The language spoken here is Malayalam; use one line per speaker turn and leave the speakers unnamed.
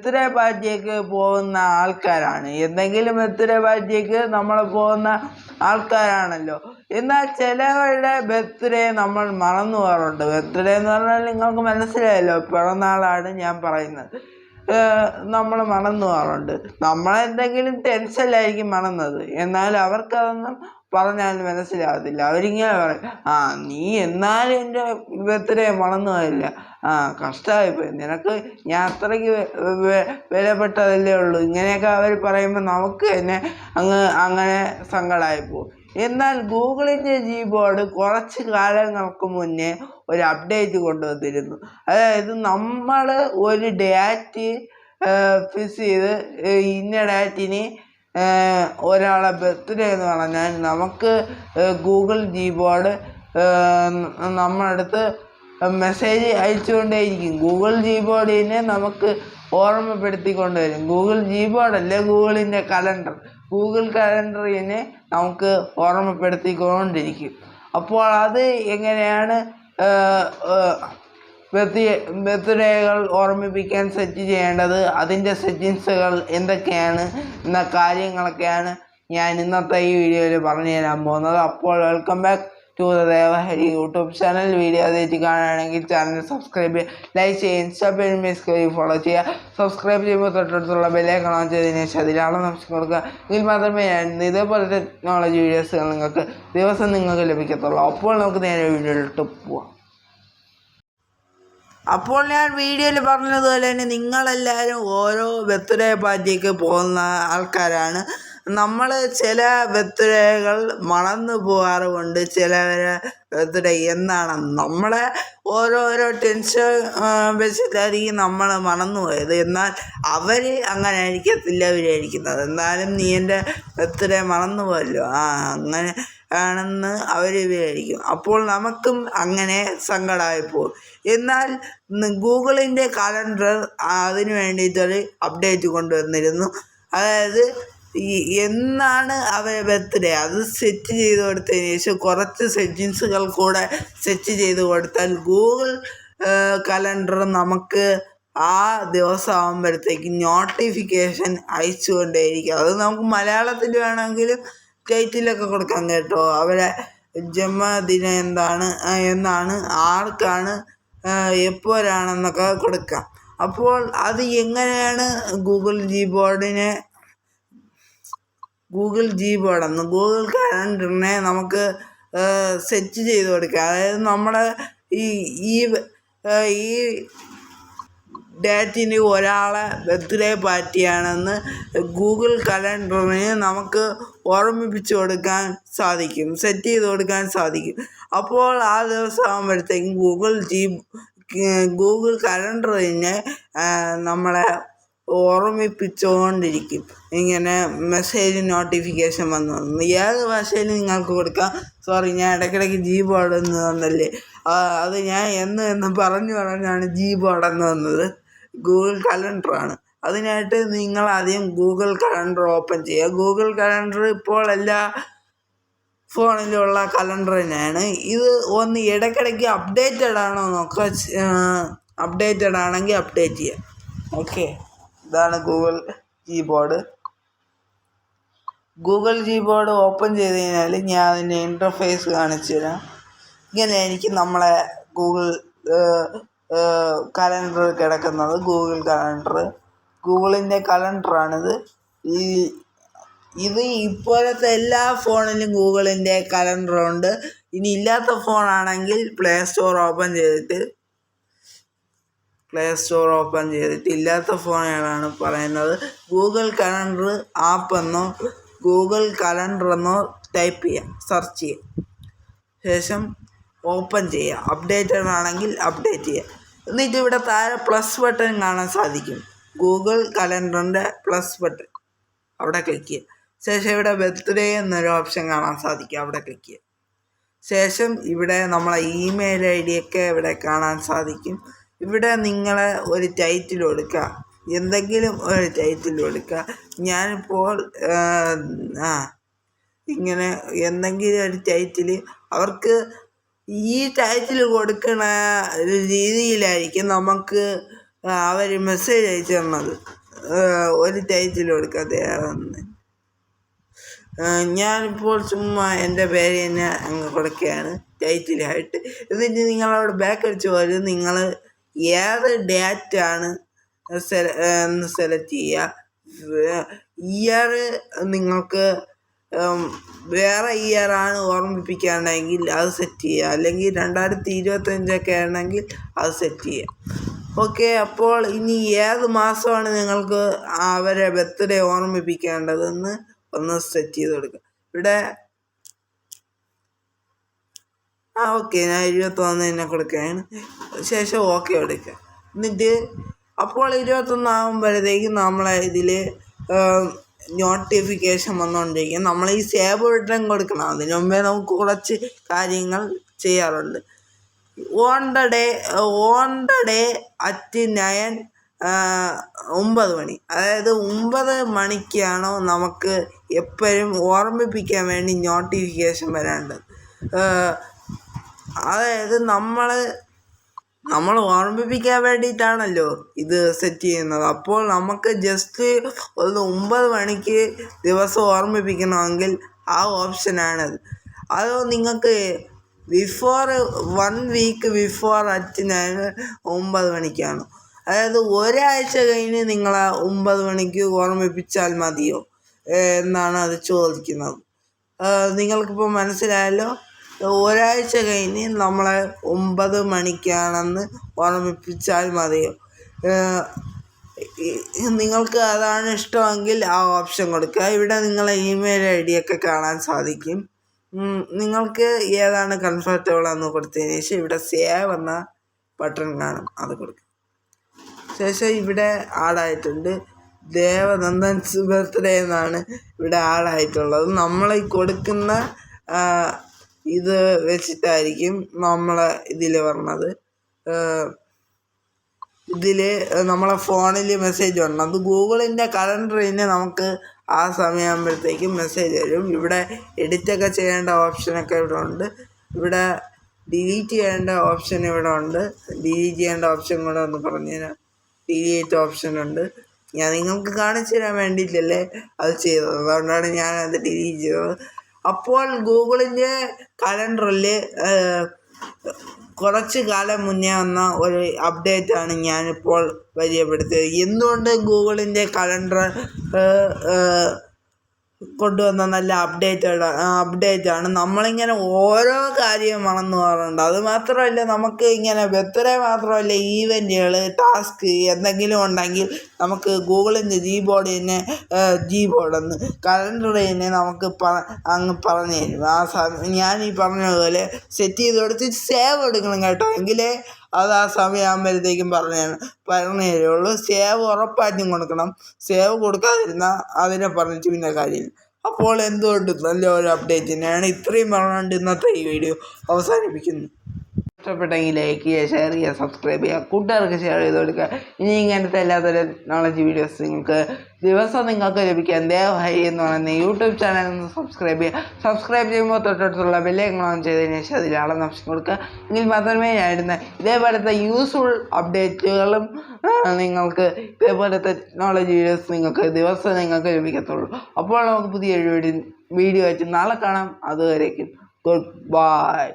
ബർത്ത്ഡേ പാർട്ടിയൊക്കെ പോകുന്ന ആൾക്കാരാണ്. എന്തെങ്കിലും ബർത്ത്ഡേ പാർട്ടിയൊക്കെ നമ്മൾ പോകുന്ന ആൾക്കാരാണല്ലോ. എന്നാൽ ചിലവരുടെ ബർത്ത്ഡേ നമ്മൾ മറന്നു പോകാറുണ്ട്. ബർത്ത്ഡേ എന്ന് പറഞ്ഞാൽ നിങ്ങൾക്ക് മനസ്സിലായല്ലോ പിറന്നാളാണ് ഞാൻ പറയുന്നത്. നമ്മൾ മറന്നു പോകാറുണ്ട്. നമ്മളെന്തെങ്കിലും ടെൻഷനിലായിരിക്കും മറന്നത്. എന്നാൽ അവർക്കതൊന്നും പറഞ്ഞാൽ മനസ്സിലാകത്തില്ല അവരിങ്ങനെ പറയും ആ നീ എന്നാലും എന്റെ ബർത്ത്ഡേ മറന്നു പോയില്ല ആ കഷ്ടമായിപ്പോയി നിനക്ക് ഞാൻ അത്രയ്ക്ക് വിലപ്പെട്ടതല്ലേ ഉള്ളൂ. ഇങ്ങനെയൊക്കെ അവർ പറയുമ്പോൾ നമുക്ക് തന്നെ അങ്ങ് അങ്ങനെ സങ്കടമായി പോകും എന്നാൽ ഗൂഗിളിന്റെ ജി ബോർഡ് കുറച്ച് കാലങ്ങൾക്ക് മുന്നേ ഒരു അപ്ഡേറ്റ് കൊണ്ടുവന്നിരുന്നു. അതായത് നമ്മൾ ഒരു ഡാറ്റ് ഫിസ് ചെയ്ത് ഇന്ന ഡാറ്റിന് ഒരാളെ ബർത്ത്ഡേ എന്ന് പറഞ്ഞാൽ നമുക്ക് ഗൂഗിൾ ജി ബോർഡ് നമ്മുടെ അടുത്ത് മെസ്സേജ് അയച്ചുകൊണ്ടേയിരിക്കും. ഗൂഗിൾ ജി ബോർഡിനെ നമുക്ക് ഓർമ്മപ്പെടുത്തിക്കൊണ്ട് വരും ഗൂഗിൾ ജി ബോർഡല്ല ഗൂഗിളിന്റെ കലണ്ടർ? ഗൂഗിൾ കലണ്ടറിനെ നമുക്ക് ഓർമ്മപ്പെടുത്തിക്കൊണ്ടിരിക്കും. അപ്പോൾ അത് എങ്ങനെയാണ് ബർത്ത്ഡേകൾ ഓർമ്മിപ്പിക്കാൻ സെറ്റ് ചെയ്യേണ്ടത് അതിന്റെ സെറ്റിങ്സുകൾ എന്തൊക്കെയാണ് എന്ന കാര്യങ്ങളൊക്കെയാണ് ഞാൻ ഇന്നത്തെ ഈ വീഡിയോയിൽ പറഞ്ഞു തരാൻ പോകുന്നത്. അപ്പോൾ welcome back to Devahari YouTube channel video അതേറ്റ് കാണുകയാണെങ്കിൽ ചാനൽ സബ്സ്ക്രൈബ് ചെയ്യുക ലൈക്ക് ചെയ്യുക ഇൻസ്റ്റാഗ്രാമിൽ മിസ് ചെയ്യുക ഫോളോ ചെയ്യുക. സബ്സ്ക്രൈബ് ചെയ്യുമ്പോൾ തൊട്ടടുത്തുള്ള ബെല്ലേ ഓൺ ചെയ്തതിന് ശേഷം അതിലാണ് നമസ്കാരം കൊടുക്കുക. എങ്കിൽ മാത്രമേ ഞാൻ ഇതേപോലെ ടെക്നോളജി വീഡിയോസുകൾ നിങ്ങൾക്ക് ദിവസം നിങ്ങൾക്ക് ലഭിക്കത്തുള്ളൂ. അപ്പോൾ നമുക്ക് നേരെ വീഡിയോയിലോട്ട് പോവാം. അപ്പോൾ ഞാൻ വീഡിയോയിൽ പറഞ്ഞതുപോലെ തന്നെ നിങ്ങളെല്ലാവരും ഓരോ ബർത്ത്ഡേ പാർട്ടിക്ക് പോകുന്ന ആൾക്കാരാണ്. നമ്മൾ ചില ബർത്ത്ഡേകൾ മണന്നു പോകാറുമുണ്ട്. ചിലവരെ ബർത്ത്ഡേ എന്നാണ്. നമ്മളെ ഓരോരോ ടെൻഷൻ വെച്ചിട്ടായിരിക്കും നമ്മൾ മണന്നു പോയത്. എന്നാൽ അവർ അങ്ങനെ ആയിരിക്കത്തില്ല അവരായിരിക്കുന്നത് എന്നാലും നീ എന്റെ ബർത്ത്ഡേ മറന്നു പോയല്ലോ. ആ അങ്ങനെ ആണെന്ന് അവർ വിചാരിക്കും. അപ്പോൾ നമുക്കും അങ്ങനെ സങ്കടമായി പോകും എന്നാൽ ഗൂഗിളിന്റെ കലണ്ടർ അതിന് വേണ്ടിയിട്ടൊരു അപ്ഡേറ്റ് കൊണ്ടുവന്നിരുന്നു. അതായത് ഈ എന്നാണ് അവരെ ബർത്ത്ഡേ? അത് സെറ്റ് ചെയ്ത് കൊടുത്തതിന് ശേഷം കുറച്ച് സെറ്റിങ്സുകൾ കൂടെ സെറ്റ് ചെയ്ത് കൊടുത്താൽ ഗൂഗിൾ കലണ്ടർ നമുക്ക് ആ ദിവസം ആകുമ്പോഴത്തേക്ക് നോട്ടിഫിക്കേഷൻ അയച്ചുകൊണ്ടേയിരിക്കും. അത് നമുക്ക് മലയാളത്തിൽ വേണമെങ്കിലും ടൈറ്റിലൊക്കെ കൊടുക്കാം കേട്ടോ. അവരെ ജന്മദിനം എന്താണ് എന്നാണ് ആർക്കാണ് എപ്പോഴാണെന്നൊക്കെ കൊടുക്കാം. അപ്പോൾ അത് എങ്ങനെയാണ് ഗൂഗിൾ ജി ബോർഡിനെ ഗൂഗിൾ ജി ബോർഡെന്ന് ഗൂഗിൾ കലണ്ടറിനെ നമുക്ക് സെറ്റ് ചെയ്ത് കൊടുക്കാം. അതായത് നമ്മുടെ ഈ ഈ ഡേറ്റിന് ഒരാളെ ബർത്ത്ഡേ പാർട്ടിയാണെന്ന് ഗൂഗിൾ കലണ്ടറിന് നമുക്ക് ഓർമ്മിപ്പിച്ച് കൊടുക്കാൻ സാധിക്കും സെറ്റ് ചെയ്ത് കൊടുക്കാൻ സാധിക്കും. അപ്പോൾ ആ ദിവസം ആകുമ്പോഴത്തേക്കും ഗൂഗിൾ ജീ ഗൂഗിൾ കലണ്ടറിനെ നമ്മളെ ഓർമ്മിപ്പിച്ചുകൊണ്ടിരിക്കും. ഇങ്ങനെ മെസ്സേജ് നോട്ടിഫിക്കേഷൻ വന്നു. വന്നു ഏത് ഭാഷയിൽ നിങ്ങൾക്ക് കൊടുക്കാം. സോറി ഞാൻ ഇടയ്ക്കിടയ്ക്ക് ജി ബോർഡ് എന്ന് വന്നല്ലേ? അത് ഞാൻ എന്ന് എന്ന് പറഞ്ഞു പറഞ്ഞാണ് ജി ബോർഡ് വന്നത്. ഗൂഗിൾ കലണ്ടറാണ് അതിനായിട്ട് നിങ്ങൾ ആദ്യം ഗൂഗിൾ കലണ്ടർ ഓപ്പൺ ചെയ്യുക. ഗൂഗിൾ കലണ്ടർ ഇപ്പോൾ എല്ലാ ഫോണിലുള്ള കലണ്ടർ തന്നെയാണ്. ഇത് ഒന്ന് ഇടയ്ക്കിടയ്ക്ക് അപ്ഡേറ്റഡ് ആണോ നോക്കുക. അപ്ഡേറ്റഡ് ആണെങ്കിൽ അപ്ഡേറ്റ് ചെയ്യുക. ഓക്കെ ഇതാണ് Google keyboard Google keyboard open ചെയ്ത് കഴിഞ്ഞാൽ ഞാൻ അതിന്റെ ഇന്റർഫേസ് കാണിച്ചു തരാം ഇങ്ങനെ എനിക്ക് നമ്മളെ ഗൂഗിൾ കലണ്ടർ കിടക്കുന്നത് ഗൂഗിൾ കലണ്ടർ ഗൂഗിളിന്റെ കലണ്ടറാണിത് ഈ ഇത് ഇപ്പോഴത്തെ എല്ലാ ഫോണിലും ഗൂഗിളിന്റെ കലണ്ടറുണ്ട് ഇനി ഇല്ലാത്ത ഫോണാണെങ്കിൽ പ്ലേ സ്റ്റോർ ഓപ്പൺ ചെയ്തിട്ട് പ്ലേ സ്റ്റോർ ഓപ്പൺ ചെയ്തിട്ട് ഇല്ലാത്ത ഫോണുകളാണ് പറയുന്നത്. ഗൂഗിൾ കലണ്ടർ ആപ്പ് എന്നോ ഗൂഗിൾ കലണ്ടർ എന്നോ ടൈപ്പ് ചെയ്യാം സെർച്ച് ചെയ്യാം. ശേഷം ഓപ്പൺ ചെയ്യുക അപ്ഡേറ്റഡ് ആണെങ്കിൽ അപ്ഡേറ്റ് ചെയ്യുക എന്നിട്ട് ഇവിടെ താഴെ പ്ലസ് ബട്ടൺ കാണാൻ സാധിക്കും. ഗൂഗിൾ കലണ്ടറിന്റെ പ്ലസ് ബട്ടൺ അവിടെ ക്ലിക്ക് ചെയ്യുക ശേഷം ഇവിടെ ബർത്ത്ഡേ എന്നൊരു ഓപ്ഷൻ കാണാൻ സാധിക്കും. അവിടെ ക്ലിക്ക് ചെയ്യുക ശേഷം ഇവിടെ നമ്മളെ ഇമെയിൽ ഐ ഡിയൊക്കെ ഇവിടെ കാണാൻ സാധിക്കും. ഇവിടെ നിങ്ങൾ ഒരു ടൈറ്റിൽ കൊടുക്കുക എന്തെങ്കിലും ഒരു ടൈറ്റിൽ കൊടുക്കുക ഞാനിപ്പോൾ ആ ഇങ്ങനെ എന്തെങ്കിലും ഒരു ടൈറ്റിൽ അവർക്ക് ഈ ടൈറ്റിൽ കൊടുക്കുന്ന രീതിയിലായിരിക്കും നമുക്ക് അവർ മെസ്സേജ് അയച്ചു തന്നത്. ഒരു ടൈറ്റിൽ കൊടുക്കാതെയാണെന്ന് ഞാനിപ്പോൾ ചുമ്മാ എന്റെ പേര് തന്നെ അങ്ങ് കൊടുക്കുകയാണ് ടൈറ്റിലായിട്ട് എന്നിട്ട് നിങ്ങളവിടെ ബാക്ക് അടിച്ച് പോലും നിങ്ങൾ ഏത് ഡേറ്റ് ആണ് സെല സെലക്ട് ചെയ്യുക. ഇയർ നിങ്ങൾക്ക് വേറെ ആണ് ഓർമ്മിപ്പിക്കാനെങ്കിൽ അത് സെറ്റ് ചെയ്യുക. അല്ലെങ്കിൽ രണ്ടായിരത്തി ഇരുപത്തഞ്ചൊക്കെ ആണെങ്കിൽ അത് സെറ്റ് ചെയ്യുക. ഓക്കെ അപ്പോൾ ഇനി ഏത് മാസമാണ് നിങ്ങൾക്ക് അവരെ ബർത്ത്ഡേ ഓർമ്മിപ്പിക്കേണ്ടതെന്ന് ഒന്ന് സെറ്റ് ചെയ്ത് കൊടുക്കുക ഇവിടെ ആ ഓക്കെ ഞാൻ ഇരുപത്തൊന്ന് തന്നെ കൊടുക്കുകയാണ്. ശേഷം ഓക്കെ കൊടുക്കുക എന്നിട്ട് അപ്പോൾ ഇരുപത്തൊന്ന് ആകുമ്പോഴത്തേക്കും നമ്മളെ ഇതിൽ നോട്ടിഫിക്കേഷൻ വന്നുകൊണ്ടിരിക്കും നമ്മൾ ഈ സേവ് ബട്ടൺ കൊടുക്കണം. അതിന് മുമ്പേ നമുക്ക് കുറച്ച് കാര്യങ്ങൾ ചെയ്യാറുണ്ട്. On the day on the day at nine ഒമ്പത് മണി. അതായത് ഒമ്പത് മണിക്കാണോ നമുക്ക് എപ്പോഴും ഓർമ്മിപ്പിക്കാൻ വേണ്ടി നോട്ടിഫിക്കേഷൻ വരേണ്ടത് അതായത് നമ്മൾ നമ്മൾ ഓർമ്മിപ്പിക്കാൻ വേണ്ടിയിട്ടാണല്ലോ ഇത് സെറ്റ് ചെയ്യുന്നത്. അപ്പോൾ നമുക്ക് ജസ്റ്റ് ഒന്ന് ഒമ്പത് മണിക്ക് ദിവസം ഓർമ്മിപ്പിക്കണമെങ്കിൽ ആ ഓപ്ഷനാണത് അതോ നിങ്ങൾക്ക് before one week before at nine ഒമ്പത് മണിക്കാണ്. അതായത് ഒരാഴ്ച കഴിഞ്ഞ് നിങ്ങൾ ആ ഒമ്പത് മണിക്ക് ഓർമ്മിപ്പിച്ചാൽ മതിയോ? എന്നാണ് അത് ചോദിക്കുന്നത്. നിങ്ങൾക്കിപ്പോൾ മനസ്സിലായല്ലോ? ഒരാഴ്ച കഴിഞ്ഞ് നമ്മളെ ഒമ്പത് മണിക്കാണെന്ന് ഓർമ്മിപ്പിച്ചാൽ മതി നിങ്ങൾക്ക് അതാണ് ഇഷ്ടമെങ്കിൽ ആ ഓപ്ഷൻ കൊടുക്കുക. ഇവിടെ നിങ്ങളെ ഇമെയിൽ ഐ ഡി ഒക്കെ കാണാൻ സാധിക്കും. നിങ്ങൾക്ക് ഏതാണ് കംഫർട്ടബിൾ എന്ന് കൊടുത്തതിന് ശേഷം ഇവിടെ സേവ് എന്ന ബട്ടൺ കാണും. അത് കൊടുക്കുക ശേഷം ഇവിടെ ആളായിട്ടുണ്ട് ദേവനന്ദൻസ് ബർത്ത്ഡേ എന്നാണ് ഇവിടെ ആളായിട്ടുള്ളത് നമ്മൾ കൊടുക്കുന്ന ഇത് വെച്ചിട്ടായിരിക്കും നമ്മളെ ഇതിൽ വരണത്. ഇതിൽ നമ്മളെ ഫോണിൽ മെസ്സേജ് വരണം. അത് ഗൂഗിളിന്റെ കലണ്ടറിന് നമുക്ക് ആ സമയമാകുമ്പോഴത്തേക്കും മെസ്സേജ് വരും. ഇവിടെ എഡിറ്റൊക്കെ ചെയ്യേണ്ട ഓപ്ഷനൊക്കെ ഇവിടെ ഉണ്ട്. ഇവിടെ ഡിലീറ്റ് ചെയ്യേണ്ട ഓപ്ഷൻ ഇവിടെ ഉണ്ട്. ഡിലീറ്റ് ചെയ്യേണ്ട ഓപ്ഷൻ കൂടെ ഒന്ന് പറഞ്ഞു തരാം. ഡിലീറ്റ് ഓപ്ഷൻ ഉണ്ട്. ഞാൻ നിങ്ങൾക്ക് കാണിച്ചു തരാൻ വേണ്ടിയിട്ടല്ലേ അത് ചെയ്തത്. അതുകൊണ്ടാണ് ഞാൻ അത് ഡിലീറ്റ് ചെയ്തത്. അപ്പോൾ ഗൂഗിളിന്റെ കലണ്ടറിൽ കുറച്ച് കാലം മുന്നേ വന്ന ഒരു അപ്ഡേറ്റാണ് ഞാനിപ്പോൾ പരിചയപ്പെടുത്തിയത്. എന്തുകൊണ്ട് ഗൂഗിളിന്റെ കലണ്ടർ കൊണ്ടുവന്ന നല്ല അപ്ഡേറ്റഡ് ആണ് നമ്മളിങ്ങനെ ഓരോ കാര്യം മറന്നു പോകാറുണ്ട്. അത് മാത്രമല്ല നമുക്ക് ഇങ്ങനെ ബർത്ത്ഡേ മാത്രമല്ല ഈവന്റുകൾ ടാസ്ക് എന്തെങ്കിലും ഉണ്ടെങ്കിൽ നമുക്ക് ഗൂഗിളിന്റെ ജി ബോർഡിനെ ജി ബോർഡെന്ന് കലണ്ടറിനെ നമുക്ക് പ അങ്ങ് പറഞ്ഞു തരും. ആ സമയം ഞാൻ ഈ പറഞ്ഞതുപോലെ സെറ്റ് ചെയ്ത് കൊടുത്ത് സേവ് എടുക്കണം കേട്ടോ. എങ്കിലേ അത് ആ സമയമാകുമ്പോഴത്തേക്കും പറഞ്ഞു പറഞ്ഞു തരുള്ളൂ സേവ് ഉറപ്പായിട്ടും കൊടുക്കണം. സേവ് കൊടുക്കാതിരുന്നാൽ അതിനെ പറഞ്ഞിട്ട് പിന്നെ കാര്യമില്ല. അപ്പോൾ എന്തുകൊണ്ട് നല്ല ഒരു അപ്ഡേറ്റ് തന്നെയാണ് ഇത്രയും പറഞ്ഞുകൊണ്ട് ഇന്നത്തെ ഈ വീഡിയോ അവസാനിപ്പിക്കുന്നു. ഇഷ്ടപ്പെട്ടെങ്കിൽ ലൈക്ക് ചെയ്യുക ഷെയർ ചെയ്യുക സബ്സ്ക്രൈബ് ചെയ്യുക കൂട്ടുകാർക്ക് ഷെയർ ചെയ്ത് കൊടുക്കുക. ഇനി ഇങ്ങനത്തെ എല്ലാത്തരം നോളജ് വീഡിയോസ് നിങ്ങൾക്ക് ദിവസം നിങ്ങൾക്ക് ലഭിക്കാൻ ഹൈ എന്ന് പറയുന്ന യൂട്യൂബ് ചാനൽ ഒന്ന് സബ്സ്ക്രൈബ് ചെയ്യുക സബ്സ്ക്രൈബ് ചെയ്യുമ്പോൾ തൊട്ടടുത്തുള്ള ബെല്ലൈക്കൺ ഓൺ ചെയ്തതിന് ശേഷം അതിൽ ആളെന്ന് ഓപ്ഷൻ കൊടുക്കുക. എങ്കിൽ മാത്രമേ ഞാനിരുന്ന ഇതേപോലത്തെ യൂസ്ഫുൾ അപ്ഡേറ്റുകളും നിങ്ങൾക്ക് ഇതേപോലത്തെ ടെക്നോളജി വീഡിയോസ് നിങ്ങൾക്ക് ദിവസം നിങ്ങൾക്ക് ലഭിക്കത്തുള്ളൂ. അപ്പോൾ നമുക്ക് പുതിയ വീഡിയോ ആയിട്ട് നാളെ കാണാം. അതുവരേക്കും. Good bye